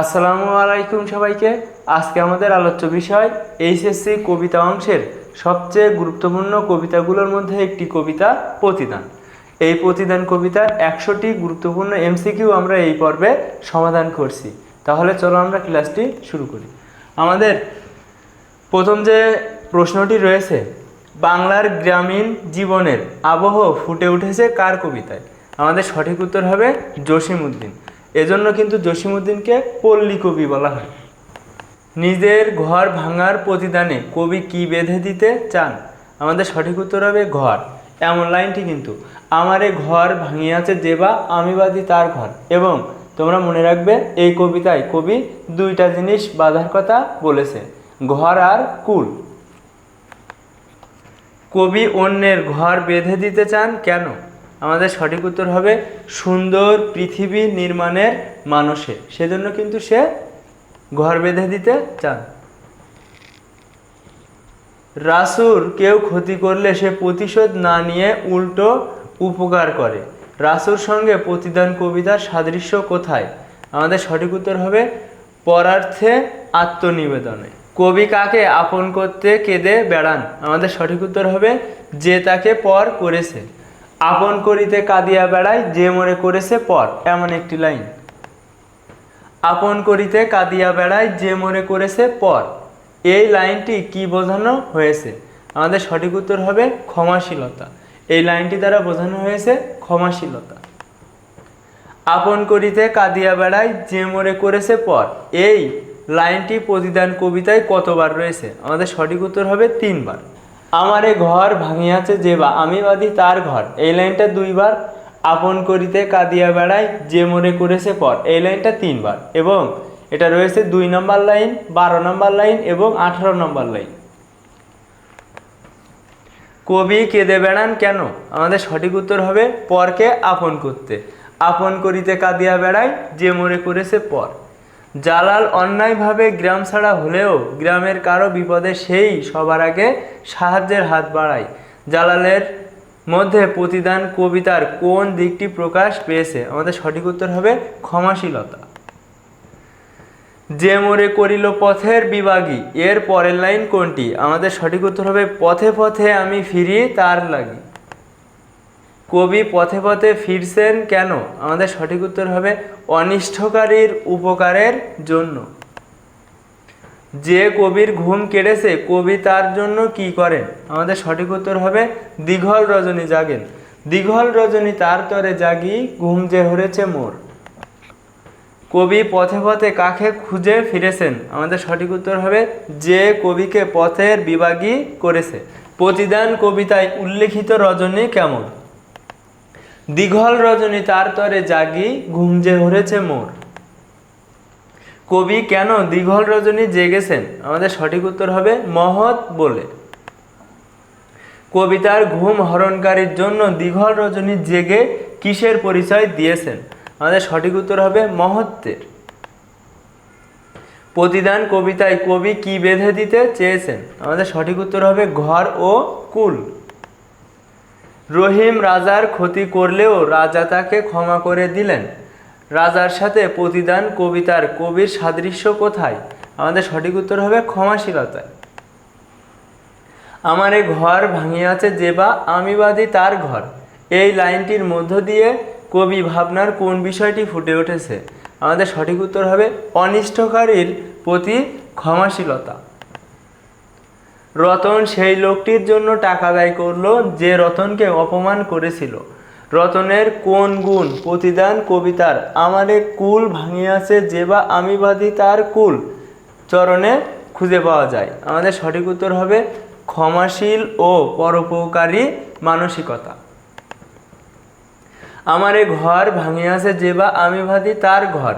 আসসালামু আলাইকুম সবাইকে। আজকে আমাদের আলোচ্য বিষয় এইচএসসি কবিতা অংশের সবচেয়ে গুরুত্বপূর্ণ কবিতাগুলোর মধ্যে একটি কবিতা প্রতিদান। এই প্রতিদান কবিতার একশোটি গুরুত্বপূর্ণ এমসিকিউ আমরা এই পর্বে সমাধান করছি। তাহলে চলো আমরা ক্লাসটি শুরু করি। আমাদের প্রথম যে প্রশ্নটি রয়েছে, বাংলার গ্রামীণ জীবনের আবহ ফুটে উঠেছে কার কবিতায়? আমাদের সঠিক উত্তর হবে জসিমউদ্দিন। এজন্য কিন্তু জসিমউদ্দিনকে পল্লী কবি বলা হয়। নিজের ঘর ভাঙার প্রতিদানে কবি কি বেঁধে দিতে চান? আমাদের সঠিক উত্তর হবে ঘর। এমন লাইনটি কিন্তু, আমারে ঘর ভাঙিয়াছে যে বা আমি বাদী তার ঘর। এবং তোমরা মনে রাখবে, এই কবিতায় কবি দুইটা জিনিস বাধার কথা বলেছে, ঘর আর কুল। কবি অন্যের ঘর বেঁধে দিতে চান কেন? আমাদের সঠিক উত্তর হবে সুন্দর পৃথিবী নির্মাণের মানুষে। সেজন্য কিন্তু সে ঘর বেঁধে দিতে চান। রাসুর কেউ ক্ষতি করলে সে প্রতিশোধ না নিয়ে উল্টো উপকার করে। রাসুর সঙ্গে প্রতিদান কবিতার সাদৃশ্য কোথায়? আমাদের সঠিক উত্তর হবে পরার্থে আত্মনিবেদনে। কবি কাকে আপন করতে কেঁদে বেড়ান? আমাদের সঠিক উত্তর হবে যে তাকে পর করেছে। আপন করিতে কাঁদিয়া বেড়ায়, যে মরে করেছে পর। এমন একটি লাইন। আপন করিতে কাঁদিয়া বেড়ায়, যে মনে করেছে পর। এই লাইনটি কি বোঝানো হয়েছে? আমাদের সঠিক উত্তর হবে ক্ষমাশীলতা। এই লাইনটি দ্বারা বোঝানো হয়েছে ক্ষমাশীলতা। আপন করিতে কাঁদিয়া বেড়ায়, যে মরে করেছে পর। এই লাইনটি প্রতিদান কবিতায় কতবার রয়েছে? আমাদের সঠিক উত্তর হবে তিনবার। আমারে ঘর ভাঙিয়াছে যে বা, আমি বাদী তার ঘর। এই লাইনটা দুইবার আপন করিতে কাঁদিয়া বেড়ায় যে মনে করেছে পর। এই লাইনটা তিনবার এবং এটা রয়েছে দুই নম্বর লাইন, বারো নম্বর লাইন এবং আঠারো নম্বর লাইন। কবি কেঁদে বেড়ান কেন? আমাদের সঠিক উত্তর হবে, পরকে আপন করতে। আপন করিতে কাঁদিয়া বেড়ায় যে মনে করেছে পর। জালাল অন্যায়ভাবে গ্রাম ছাড়া হলেও গ্রামের কারও বিপদে সেই সবার আগে সাহায্যের হাত বাড়ায়। জালালের মধ্যে প্রতিদান কবিতার কোন দিকটি প্রকাশ পেয়েছে? আমাদের সঠিক উত্তর হবে ক্ষমাশীলতা। যে মোরে করিল পথের বিভাগী, এর পরের লাইন কোনটি? আমাদের সঠিক উত্তর হবে, পথে পথে আমি ফিরি তার লাগি। কবি পথে পথে ফিরছেন কেন? আমাদের সঠিক উত্তর হবে অনিষ্টকারীর উপকারের জন্য। যে কবির ঘুম কেড়েছে, কবি তার জন্য কি করেন? আমাদের সঠিক উত্তর হবে দীঘল রজনী জাগেন। দীঘল রজনী তার তরে জাগি, ঘুম যে হরেছে মোর। কবি পথে পথে কাকে খুঁজে ফিরেছেন? আমাদের সঠিক উত্তর হবে যে কবিকে পথের বিভাগী করেছে। প্রতিদান কবিতায় উল্লেখিত রজনী কেমন? দীঘল রজনী তার তরে জাগি, ঘুম যে হরেছে মোর। কবি, কেন দীঘল রজনী জেগেছেন? আমাদের সঠিক উত্তর হবে মহৎ বলে। কবিতার ঘুম হরণকারীর জন্য দীঘল রজনী জেগে কিসের পরিচয় দিয়েছেন? আমাদের সঠিক উত্তর হবে মহত্বের। প্রতিদান কবিতায় কবি কি বেঁধে দিতে চেয়েছেন? আমাদের সঠিক উত্তর হবে ঘর ও কুল। রহিম রাজার ক্ষতি করলেও রাজা তাকে ক্ষমা করে দিলেন। রাজার সাথে প্রতিদান কবিতার কবির সাদৃশ্য কোথায়? আমাদের সঠিক উত্তর হবে ক্ষমাশীলতায়। আমার এ ঘর ভাঙিয়াছে যে বা আমি বাদী তার ঘর। এই লাইনটির মধ্য দিয়ে কবি ভাবনার কোন বিষয়টি ফুটে উঠেছে? আমাদের সঠিক উত্তর হবে অনিষ্টকারীর প্রতি ক্ষমাশীলতা। রতন সেই লোকটির জন্য টাকা ব্যয় করল যে রতনকে অপমান করেছিল। রতনের কোন গুণ? প্রতিদান কবিতার। আমারে কুল ভাঙিয়াছে যে বা আমি বাদী তার কুল। চরণে খুঁজে পাওয়া যায়। আমাদের সঠিক উত্তর হবে ক্ষমাশীল ও পরোপকারী মানসিকতা। আমারে ঘর ভাঙিয়াছে যে বা আমি ভাদি তার ঘর।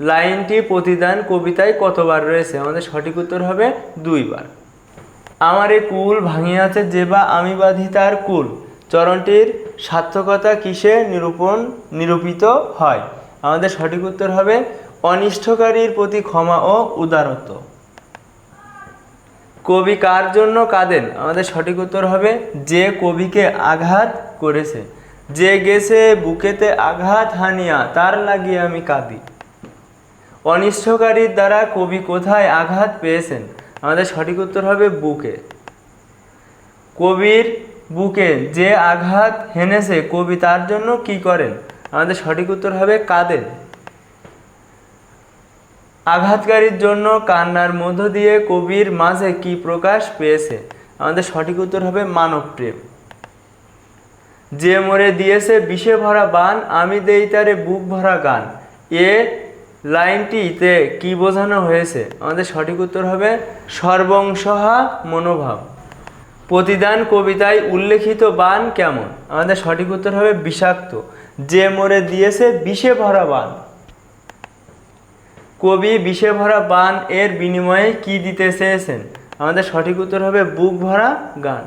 লাইনটি প্রতিদান কবিতায় কতবার রয়েছে? আমাদের সঠিক উত্তর হবে দুইবার। আমার কুল ভাঙিয়াছে যে বা আমি বাঁধি তার কুল। চরণটির সার্থকতা কিসে নিরূপণ, নিরূপিত হয়? আমাদের সঠিক উত্তর হবে, অনিষ্টকারীর প্রতি ক্ষমা ও উদারত্ব। কবি কার জন্য কাঁদেন? আমাদের সঠিক উত্তর হবে, যে কবিকে আঘাত করেছে। যে গেছে বুকেতে আঘাত হানিয়া, তার লাগিয়ে আমি কাঁদি। অনিষ্টকারীর দ্বারা কবি কোথায় আঘাত পেয়েছেন? আমাদের সঠিক উত্তর হবে বুকে। কবির বুকে যে আঘাত হেনেছে কবি তার জন্য কি করেন? আমাদের সঠিক উত্তর হবে কাঁদেন আঘাতকারীর জন্য কান্নার মধ্য দিয়ে কবির মাঝে কি প্রকাশ পেয়েছে? আমাদের সঠিক উত্তর হবে মানব প্রেম। যে মরে দিয়েছে বিষে ভরা বান, আমি দেই তারে বুক ভরা গান। এ লাইনটিতে কি বোঝানো হয়েছে? আমাদের সঠিক উত্তর হবে সর্বংসহা মনোভাব। প্রতিদান কবিতায় উল্লেখিত বান কেমন? আমাদের সঠিক উত্তর হবে বিষাক্ত। যে মরে দিয়েছে বিষে ভরা বান। কবি বিষে ভরা বান এর বিনিময়ে কি দিতে চেয়েছেন? আমাদের সঠিক উত্তর হবে বুক ভরা গান।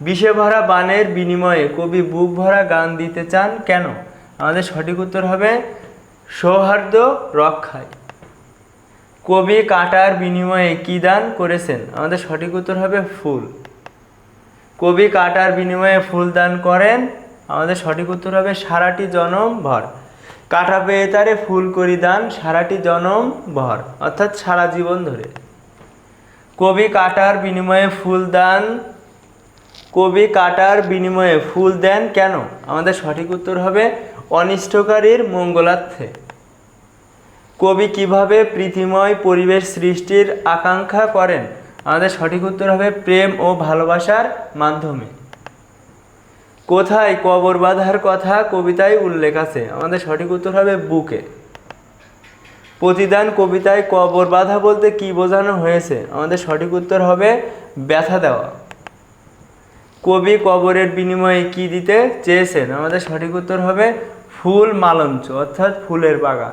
বিষে ভরা বানের বিনিময়ে কবি বুক ভরা গান দিতে চান কেন? আমাদের সঠিক উত্তর হবে সৌহার্দ্য রক্ষায়। কবি কাটার বিনিময়ে কি দান করেছেন? আমাদের সঠিক উত্তর হবে ফুল। কবি কাটার বিনিময়ে ফুল দান করেন, আমাদের সঠিক উত্তর হবে সারাটি জনম ভর। কাটা পেয়ে তারে ফুল করি দান, সারাটি জনম ভর, অর্থাৎ সারা জীবন ধরে। কবি কাটার বিনিময়ে ফুল দান, কবি কাটার বিনিময়ে ফুল দেন কেন? আমাদের সঠিক উত্তর হবে অনিষ্টকারীর মঙ্গলার্থে। কবি কীভাবে প্রীতিময় পরিবেশ সৃষ্টির আকাঙ্ক্ষা করেন? আমাদের সঠিক উত্তর হবে প্রেম ও ভালোবাসার মাধ্যমে। কোথায় কবর বাঁধার কথা কবিতায় উল্লেখ আছে? আমাদের সঠিক উত্তর হবে বুকে। প্রতিদান কবিতায় কবর বাঁধা বলতে কি বোঝানো হয়েছে? আমাদের সঠিক উত্তর হবে ব্যথা দেওয়া। কবি কবরের বিনিময়ে কি দিতে চেয়েছেন? আমাদের সঠিক উত্তর হবে ফুল মালঞ্চ, অর্থাৎ ফুলের বাগান।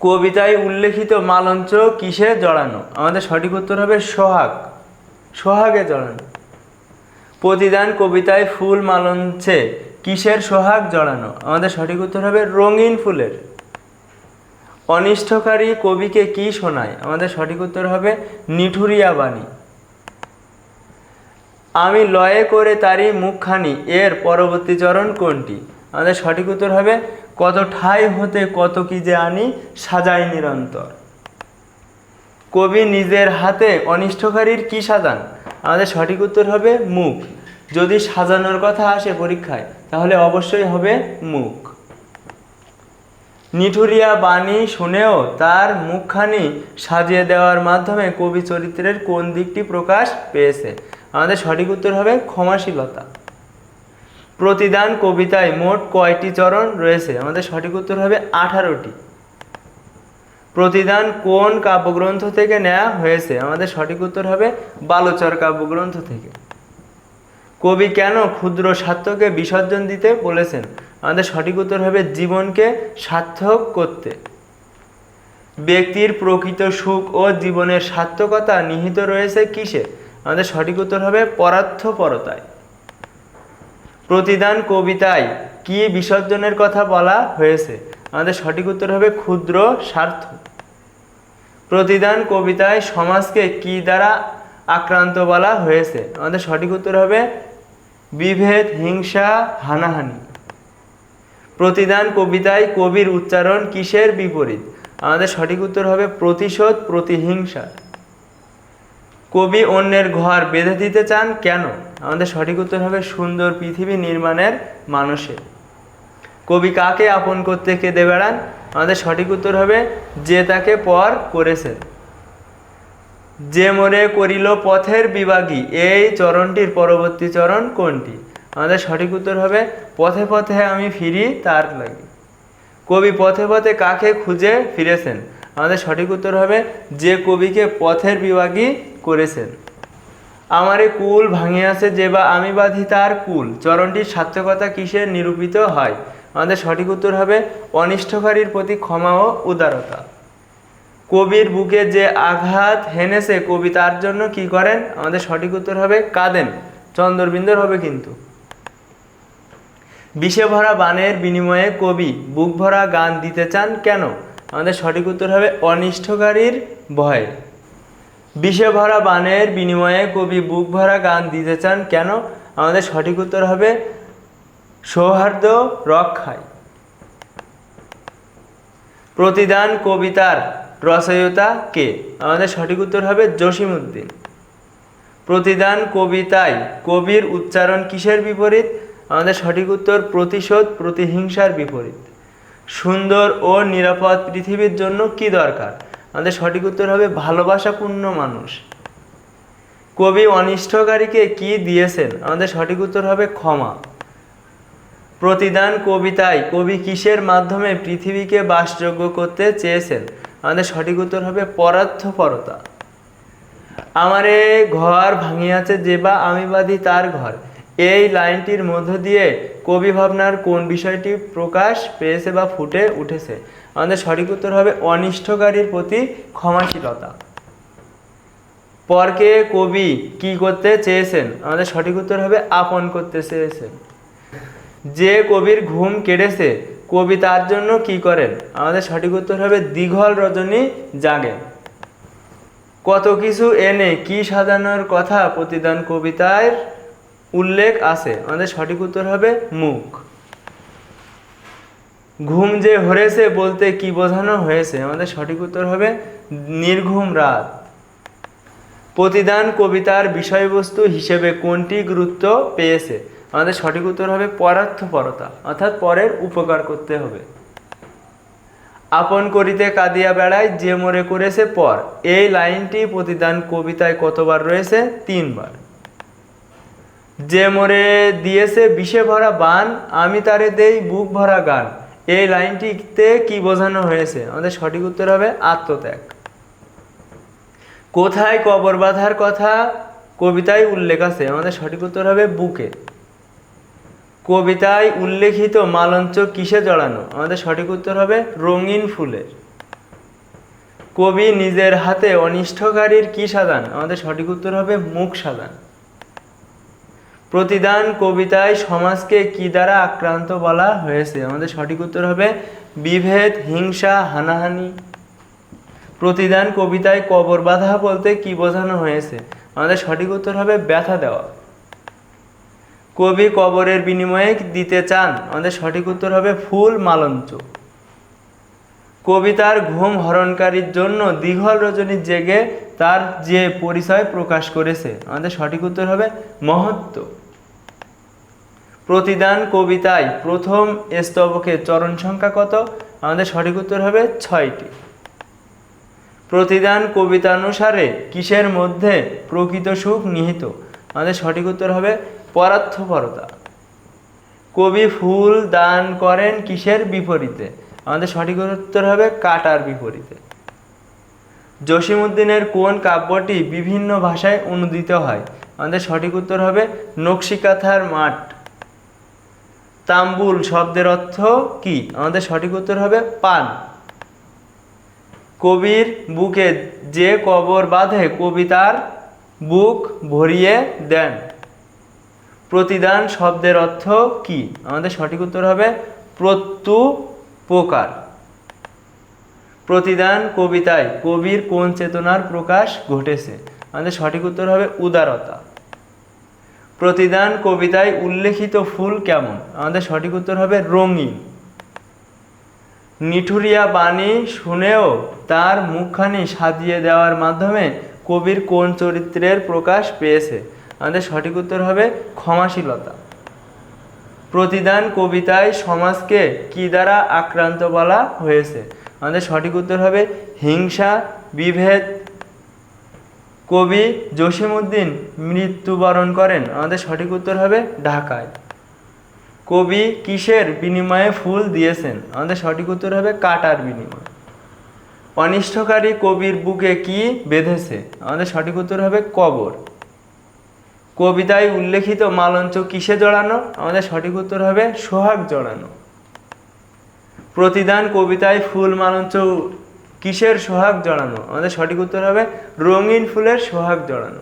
কবিতায় উল্লেখিত মালঞ্চ কিসে জড়ানো? আমাদের সঠিক উত্তর হবে সোহাগ। সোহাগে জড়ানো। প্রতিদান কবিতায় ফুল মালঞ্চে কিসের সোহাগ জড়ানো? আমাদের সঠিক উত্তর হবে রঙিন ফুলের। অনিষ্টকারী কবিকে কি শোনায়? আমাদের সঠিক উত্তর হবে নিঠুরিয়া বাণী। আমি লয়ে করে তারই মুখখানি, এর পরবর্তী চরণ কোনটি? আমাদের সঠিক উত্তর হবে কত ঠাই হতে কত কি যে আনি, সাজাই নিরন্তর। কবি নিজের হাতে অনিষ্টকারীর কি সাজান? আমাদের সঠিক উত্তর হবে, মুখ। যদি সাজানোর কথা আসে পরীক্ষায়, তাহলে অবশ্যই হবে মুখ। নিঠুরিয়া বাণী শুনেও তার মুখখানি সাজিয়ে দেওয়ার মাধ্যমে কবি চরিত্রের কোন দিকটি প্রকাশ পেয়েছে? আমাদের সঠিক উত্তর হবে ক্ষমাশীলতা। প্রতিদান কবিতায় মোট কয়টি চরণ রয়েছে? আমাদের সঠিক উত্তর হবে আঠারোটি। প্রতিদান কোন কাব্যগ্রন্থ থেকে নেওয়া হয়েছে? আমাদের সঠিক উত্তর হবে বালচর কাব্যগ্রন্থ থেকে। কবি কেন ক্ষুদ্র স্বার্থকে বিসর্জন দিতে বলেছেন? আমাদের সঠিক উত্তর হবে জীবনকে সার্থক করতে। ব্যক্তির প্রকৃত সুখ ও জীবনের সার্থকতা নিহিত রয়েছে কিসে? আমাদের সঠিক উত্তর হবে পরার্থপরতায়। প্রতিদান কবিতায় কি বিসর্জনের কথা বলা হয়েছে? আমাদের সঠিক উত্তর হবে ক্ষুদ্র স্বার্থ। প্রতিদান কবিতায় সমাজকে কি দ্বারা আক্রান্ত বলা হয়েছে? আমাদের সঠিক উত্তর হবে বিভেদ, হিংসা, হানাহানি। প্রতিদান কবিতায় কবির উচ্চারণ কিসের বিপরীত? আমাদের সঠিক উত্তর হবে প্রতিশোধ, প্রতিহিংসা। কবি অন্যের ঘর বেঁধে দিতে চান কেন? আমাদের সঠিক উত্তর হবে সুন্দর পৃথিবী নির্মাণের মানুষে। কবি কাকে আপন করতে কেঁদে বেড়ান আমাদের সঠিক উত্তর হবে যে তাকে পর করেছেন। যে মোরে করিল পথের বিভাগী, এই চরণটির পরবর্তী চরণ কোনটি? আমাদের সঠিক উত্তর হবে, পথে পথে আমি ফিরি তার লাগি। কবি পথে পথে কাকে খুঁজে ফিরেছেন? আমাদের সঠিক উত্তর হবে যে কবিকে পথের বিভাগী করেছেন। আমারে কুল ভাঙিয়াছে যে বা আমি বাঁধি তার কুল। চরণটির সার্থকতা কিসের নিরূপিত হয়? আমাদের সঠিক উত্তর হবে অনিষ্টকারীর প্রতি ক্ষমা ও উদারতা। কবির বুকে যে আঘাত হেনেছে, কবি তার জন্য কি করেন? আমাদের সঠিক উত্তর হবে কাঁদেন। চন্দ্রবিন্দর হবে কিন্তু। বিষে ভরা বানের বিনিময়ে কবি বুক ভরা গান দিতে চান কেন? আমাদের সঠিক উত্তর হবে অনিষ্টকারীর ভয়। বিষে ভরা বানের বিনিময়ে কবি বুক ভরা গান দিতে চান কেন? আমাদের সঠিক উত্তর হবে সৌহার্দ্য রক্ষায়। প্রতিদান কবিতার রচয়িতা কে? আমাদের সঠিক উত্তর হবে জসিমউদ্দিন। প্রতিদান কবিতায় কবির উচ্চারণ কিসের বিপরীত? আমাদের সঠিক উত্তর প্রতিশোধ, প্রতিহিংসার বিপরীত। সুন্দর ও নিরাপদ পৃথিবীর জন্য কি দরকার? আমাদের সঠিক উত্তর হবে ভালোবাসাপূর্ণ মানুষ। কবি অনিষ্টকারীকে কি দিয়েছেন? আমাদের সঠিক উত্তর হবে ক্ষমা। প্রতিদান কবিতায় কবি কিসের মাধ্যমে পৃথিবীকে বাসযোগ্য করতে চেয়েছেন? আমাদের সঠিক উত্তর হবে পরার্থপরতা। আমারে ঘর ভাঙিয়াছে যে বা আমি বাদী তার ঘর। এই লাইনটির মধ্য দিয়ে কবি ভাবনার কোন বিষয়টি প্রকাশ পেয়েছে বা ফুটে উঠেছে? আমাদের সঠিক উত্তর হবে অনিষ্টকারীর প্রতি ক্ষমাশীলতা। পরকে কবি কি করতে চেয়েছেন? আমাদের সঠিক উত্তর হবে আপন করতে চেয়েছেন। যে কবির ঘুম কেড়েছে, কবি তার জন্য কি করেন? আমাদের সঠিক উত্তর হবে দীঘল রজনী জাগেন। কত কিছু এনে কি সাজানোর কথা প্রতিদান কবিতায় উল্লেখ আছে। আমাদের সঠিক উত্তর হবে মুখ। ঘুম যে হরেছে বলতে কি বোঝানো হয়েছে? আমাদের সঠিক উত্তর হবে নির্ঘুম রাত। প্রতিদান কবিতার বিষয়বস্তু হিসেবে কোনটি গুরুত্ব পেয়েছে? আমাদের সঠিক উত্তর হবে পরার্থপরতা, অর্থাৎ পরের উপকার করতে হবে। আপন করিতে কাঁদিয়া বেড়ায়, যে মরে করেছে পর। এই লাইনটি প্রতিদান কবিতায় কতবার রয়েছে? তিনবার। যে মরে দিয়েছে বিষে ভরা বান, আমি তারে দেই বুক ভরা গান। এই লাইনটিতে কি বোঝানো হয়েছে? আমাদের সঠিক উত্তর হবে আত্মত্যাগ। কোথায় কবর বাঁধার কথা কবিতায় উল্লেখ আছে? আমাদের সঠিক উত্তর হবে বুকে। কবিতায় উল্লেখিত মালঞ্চ কিসে জড়ানো? আমাদের সঠিক উত্তর হবে রঙিন ফুলের। কবি নিজের হাতে অনিষ্টকারীর কি সাজান? আমাদের সঠিক উত্তর হবে মুখ সাজান। প্রতিদান কবিতায় সমাজকে কি দ্বারা আক্রান্ত বলা হয়েছে? আমাদের সঠিক উত্তর হবে বিভেদ, হিংসা, হানাহানি। প্রতিদান কবিতায় কবর বাঁধা বলতে কি বোঝানো হয়েছে? আমাদের সঠিক উত্তর হবে ব্যথা দেওয়া। কবি কবরের বিনিময়ে দিতে চান। আমাদের সঠিক উত্তর হবে ফুল মালঞ্চ। কবিতার ঘুম হরণকারীর জন্য দীঘল রজনী জেগে তার যে পরিচয় প্রকাশ করেছে। আমাদের সঠিক উত্তর হবে মহত্ব। প্রতিদান কবিতায় প্রথম স্তবকে চরণ সংখ্যা কত? আমাদের সঠিক উত্তর হবে ছয়টি। প্রতিদান কবিতানুসারে কিসের মধ্যে প্রকৃত সুখ নিহিত? আমাদের সঠিক উত্তর হবে পরার্থপরতা। কবি ফুল দান করেন কিসের বিপরীতে? আমাদের সঠিক উত্তর হবে কাটার বিপরীতে। জসিমউদ্দিনের কোন কাব্যটি বিভিন্ন ভাষায় অনুদিত হয়? আমাদের সঠিক উত্তর হবে নকশিকাথার মাঠ। তাম্বুল শব্দের অর্থ কি? আমাদের সঠিক উত্তর হবে পান। কবির বুকে যে কবর বাঁধে কবিতার বুক ভরিয়ে দেন। প্রতিদান শব্দের অর্থ কি? আমাদের সঠিক উত্তর হবে প্রত্যু প্রকার প্রতিদান কবিতায় কবির কোন চেতনার প্রকাশ ঘটেছে? আমাদের সঠিক উত্তর হবে উদারতা। প্রতিদান কবিতায় উল্লেখিত ফুল কেমন? আমাদের সঠিক উত্তর হবে রঙিন। নিঠুরিয়া বাণী শুনেও তার মুখখানি সাজিয়ে দেওয়ার মাধ্যমে কবির কোন চরিত্রের প্রকাশ পেয়েছে? আমাদের সঠিক উত্তর হবে ক্ষমাশীলতা। প্রতিদান কবিতায় সমাজকে কি দ্বারা আক্রান্ত বলা হয়েছে? আমাদের সঠিক উত্তর হবে হিংসা, বিভেদ কবি জসিমউদ্দিন মৃত্যুবরণ করেন। আমাদের সঠিক উত্তর হবে ঢাকায়। কবি কিসের বিনিময়ে ফুল দিয়েছেন? আমাদের সঠিক উত্তর হবে কাটার বিনিময়। অনিষ্টকারী কবির বুকে কি বেঁধেছে? আমাদের সঠিক উত্তর হবে কবর। কবিতায় উল্লেখিত মালঞ্চ কিসে জড়ানো? আমাদের সঠিক উত্তর হবে সোহাগ জড়ানো। প্রতিদান কবিতায় ফুল মালঞ্চ কিসের সোহাগ জড়ানো? আমাদের সঠিক উত্তর হবে রঙিন ফুলের সোহাগ জড়ানো।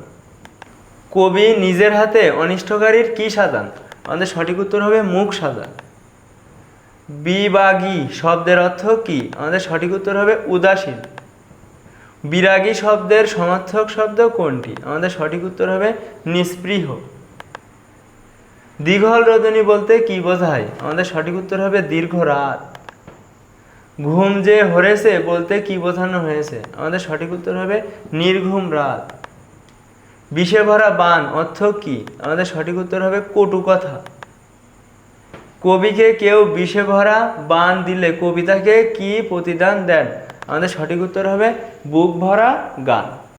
কবি নিজের হাতে অনিষ্টকারীর কি সাজান? আমাদের সঠিক উত্তর হবে মুখ সাজান। বিবাগী শব্দের অর্থ কি? আমাদের সঠিক উত্তর হবে উদাসীন। বিরাগী শব্দের সমার্থক শব্দ কোনটি? আমাদের সঠিক উত্তর হবে নিস্পৃহ। দীঘল রজনী বলতে কি বোঝায়? আমাদের সঠিক উত্তর হবে দীর্ঘ রাত। ঘুম যে হরেছে বলতে কি বোঝানো হয়েছে? আমাদের সঠিক উত্তর হবে নির্ঘুম রাত। বিষে ভরা বান, অর্থ কি? আমাদের সঠিক উত্তর হবে কটু কথা। কবিকে কেউ বিষে ভরা বান দিলে কবিতাকে কি প্রতিদান দেন? আমাদের সঠিক উত্তর হবে বুক ভরা গান।